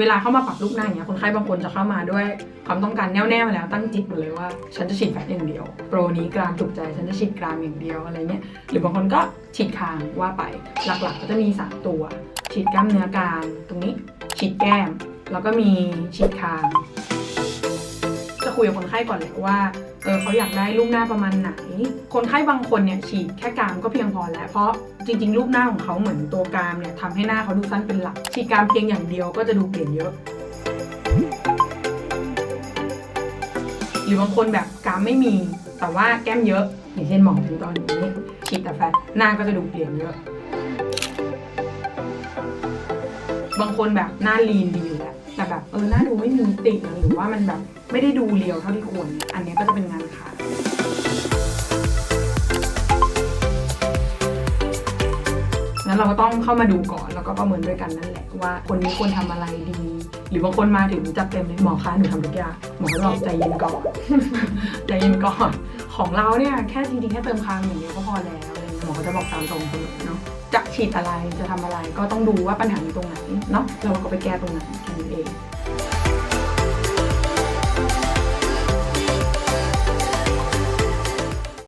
เวลาเข้ามาปรับรูปหน้าอย่างเงี้ยคนไข้บางคนจะเข้ามาด้วยความต้องการแน่วแน่มาแล้วตั้งจิตมาเลยว่า ฉันจะฉีดแฟตอย่างเดียว โปรนี้กรามถูกใจฉันจะฉีดกรามอย่างเดียวอะไรเงี้ยหรือบางคนก็ฉีดคางว่าไป หลักๆ ก็จะมีสามตัว ฉีดกล้ามเนื้อกรามตรงนี้ฉีดแก้ม แล้วก็มีฉีดคาง จะคุยกับคนไข้ก่อนเลยว่า เออเขาอยากได้รูปหน้าประมาณไหน คนไข้บางคนเนี่ยฉีดแค่กรามก็เพียงพอแล้ว เพราะจริง ๆ รูปหน้าของเขาเหมือนตัวกรามเนี่ยทำให้หน้าเขาดูสั้นเป็นหลัก ฉีดกรามเพียงอย่างเดียวก็จะดูเปลี่ยนเยอะหรือบางคนแบบกรามไม่มีแต่ว่าแก้มเยอะอย่างเช่นหมองถึงตอนนี้ฉีดแต่แฟตหน้าก็จะดูเปลี่ยนเยอะ บางคนแบบหน้าลีนดีอยู่แล้วแต่แบบเออหน้าดูไม่มีติหรือว่ามันแบบ ไม่ได้ดูเรียวเท่าที่ควร อันนี้ก็จะเป็นงานขางั้นเราก็ต้องเข้ามาดูก่อนแล้วก็ประเมินด้วยกันนั่นแหละว่าคนนี้ควรทำอะไรดี หรือบางคนมาถึงจับเต็มเลยหมอคะหนูทำทุกอย่างหมอก็บอกใจเย็นก่อนใจเย็นก่อนของเราเนี่ยแค่จริงๆแค่เติมคางอย่างเดียวก็พอแล้วหมอก็จะบอกตามตรงเสมอเนาะจะฉีดอะไรจะทำอะไรก็ต้องดูว่าปัญหาอยู่ตรงไหนเนาะแล้วเราก็ไปแก้ตรงนั้นแค่นั้นเอง